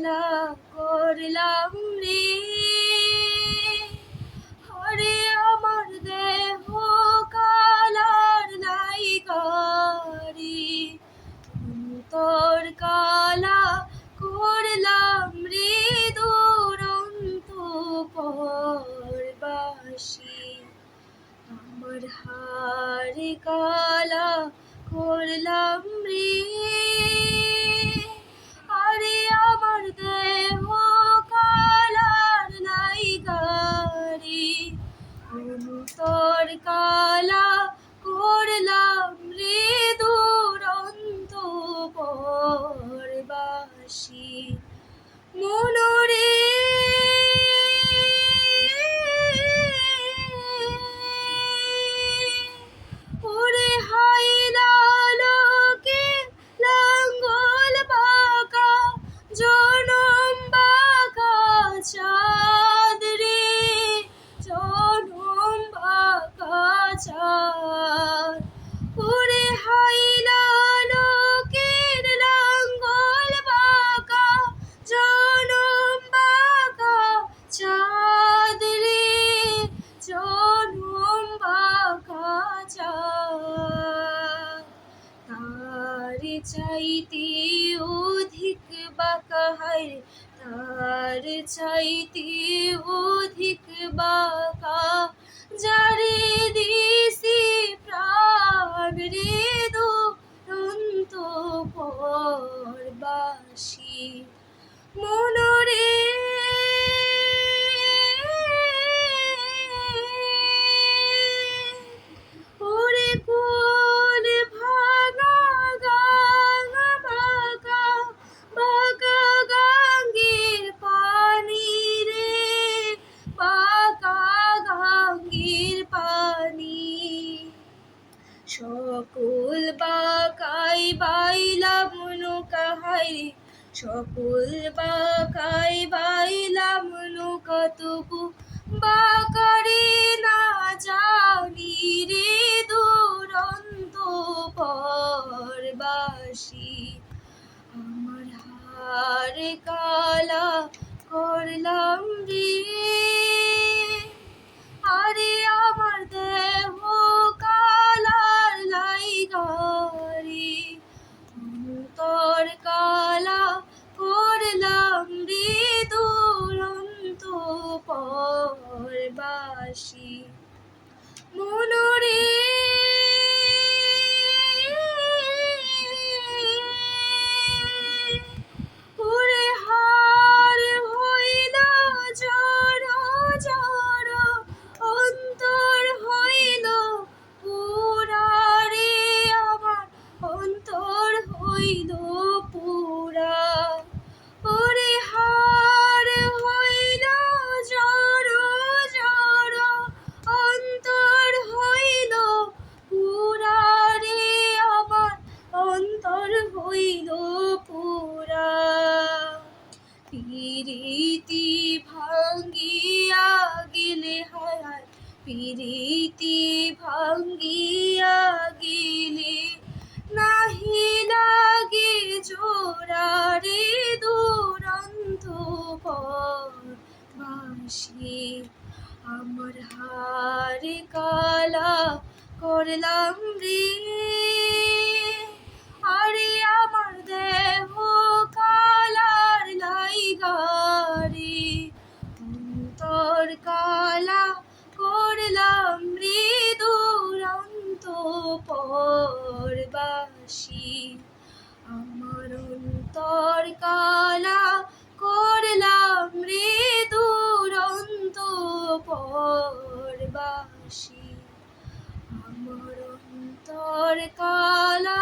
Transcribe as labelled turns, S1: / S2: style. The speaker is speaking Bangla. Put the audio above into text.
S1: খেলা করলাম রে। হরে আমার দেহ কালার নাই করি। তোর কালা করলাম রে দুরন্ত পরবাসী আমার হার কালা করলাম অন্তর কালা করলাম রে দুরন্ত পরবাসী মনরে ওরে হাইলা বাঁকা তার চাইতে অধিক বাঁকা হায় তার চাইতে অধিক বাঁকা যারে দিছি প্রাণ রে দুরন্ত পরবাসী মনরে সকল বাকাই বাইলাম নৌকা তবু বাকারে না জানি রে দুরন্ত পরবাসী। আমার হার কালা করলাম রে। আরে আমার দেহ কালার লাইগারি অন্তর কালা পরবাসী হইল পুরা পিরিতি ভাঙ্গিয়া গেলে হায়, পিরিতি ভাঙ্গিয়া গেলে নাহি লাগে জোড়া রে দুরন্ত বাসি আমার হার কালা করলাম রে কালা করলাম রে দুরন্ত পরবাসী। আমার অন্তর কালা করলাম রে দুরন্ত পরবাসী। আমার অন্তর কালা